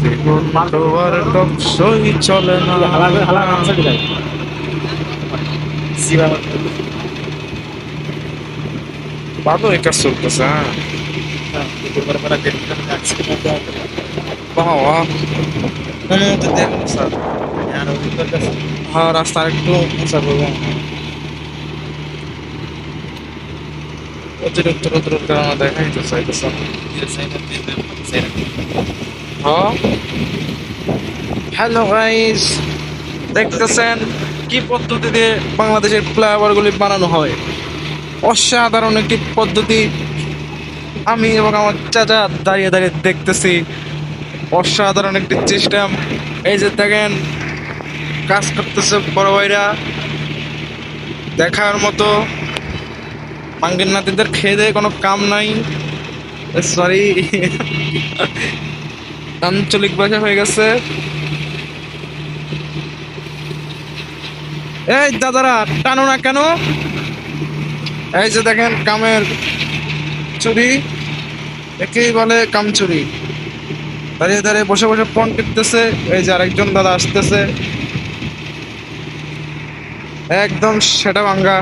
জীবন তো আর চলে না ভালো এই কাজ চলতেছে হ্যাঁ রাস্তা একটু উঁচা করব অতিরিক্ত দেখাই তো চাইতেছে হ্যালো গাইস দেখতেছেন কি পদ্ধতিতে বাংলাদেশের ফ্লাইওভারগুলি বানানো হয়? অসাধারণ একটি পদ্ধতি। আমি এবং আমার চাচা দাঁড়িয়ে দাঁড়িয়ে দেখতেছি। অসাধারণ একটি সিস্টেম এই যে দেখেন, কাজ করতেছে বড় ভাইরা। দেখার মতো মাঙ্গের নাতিদের খেয়ে দেয় কোনো কাম নাই। সরি আঞ্চলিক ভাষা হয়ে গেছে। এই দাদারা, টানো না কেন? এই যে দেখেন, কামের চুরি। একেই বলে কাম চুরি। দাঁড়িয়ে দাঁড়িয়ে বসে বসে ফোন টিপতেছে, এই যে আরেকজন দাদা আসতেছে। একদম সেটা ভাঙ্গা।